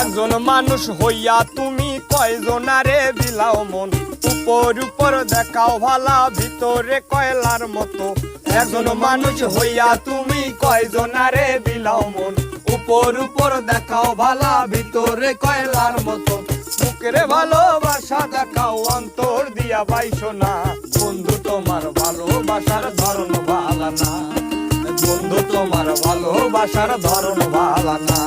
একজন মানুষ হইয়া তুমি কয়জনারে বিলাও মন? উপর উপর দেখাও ভালা, ভিতরে কয়লার মতো। একজন মানুষ হইয়া তুমি কয়জনারে বিলাও মন? উপর উপর দেখাও ভালা, ভিতরে কয়লার মতো। মুখেরে ভালোবাসা দেখাও, অন্তর দিয়া পাইছো না। বন্ধু, তোমার ভালোবাসার ধরন ভালা না। বন্ধু, তোমার ভালোবাসার ধরন ভালা না।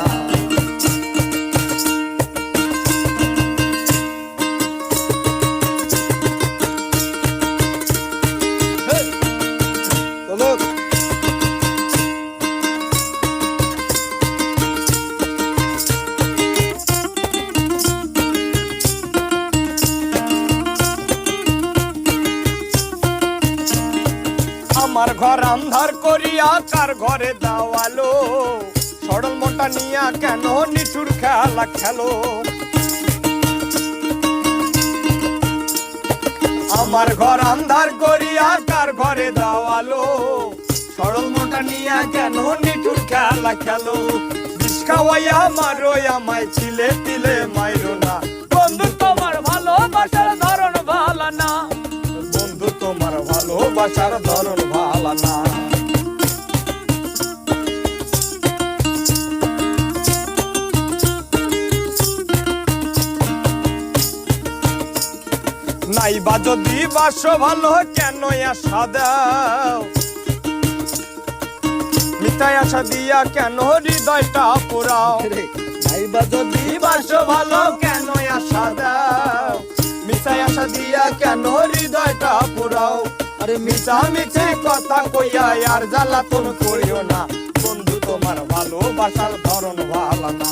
আমার ঘর আন্ধার করিয়া কার ঘরে দাওয়ালো। সরল মোটা নিয়া কেন নিঠুর খেলা খেলো? আমার ঘর আন্ধার করিয়া কার ঘরে দাওয়ালো। সরল মোটা নিয়া কেন নিঠুর খেলা খেলো? বিষ খাওয়াইয়া মারো, আমায় ছিলে তিলে মাইরো না। বন্ধু, তোমার ভালো ভালোবাসার ধরন ভালো না। বন্ধু, তোমার ভালো ভালোবাসার ধরন নাই বা যদি বাস ভালো কেন আশা দাও? মিথ্যায় আশা দিয়া কেন হৃদয়টা পুরাও নাইবা যদি বাস ভালো কেন আশা দাও? মিথ্যায় আশা দিয়া কেন হৃদয়টা পুরাও আরে মিছা মিছে কথা কইয়া আর জ্বালাতন করিও না। বন্ধু তোমার ভালোবাসার ধরন ভালো না।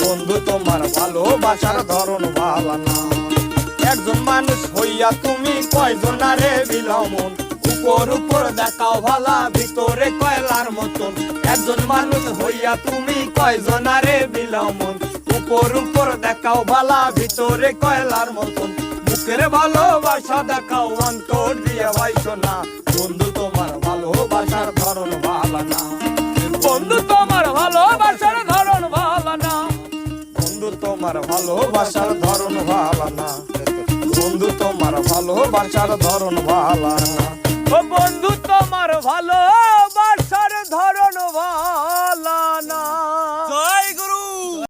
বন্ধু তোমার ভালোবাসার ধরন ভালো না। একজন মানুষ হইয়া তুমি কয়জনারে বিলমন উপর উপর দেখাও ভালা, ভিতরে কয়লার মতন। একজন মানুষ হইয়া তুমি কয়জনারে বিলমন উপর উপর দেখাও ভালা, ভিতরে কয়লার মতন। মুখের ভালোবাসা দেখাও, অন্তর দিয়ে বাইছো না। বন্ধু, তোমার ভালোবাসার ধরন ভালো না। বন্ধু, তোমার ভালোবাসার ধরন ভালো না। বন্ধু, তোমার ভালোবাসার ধরন ভালো না। বন্ধু তোমার ভালোবাসার ধরন ভালো ও বন্ধু তোমার ভালো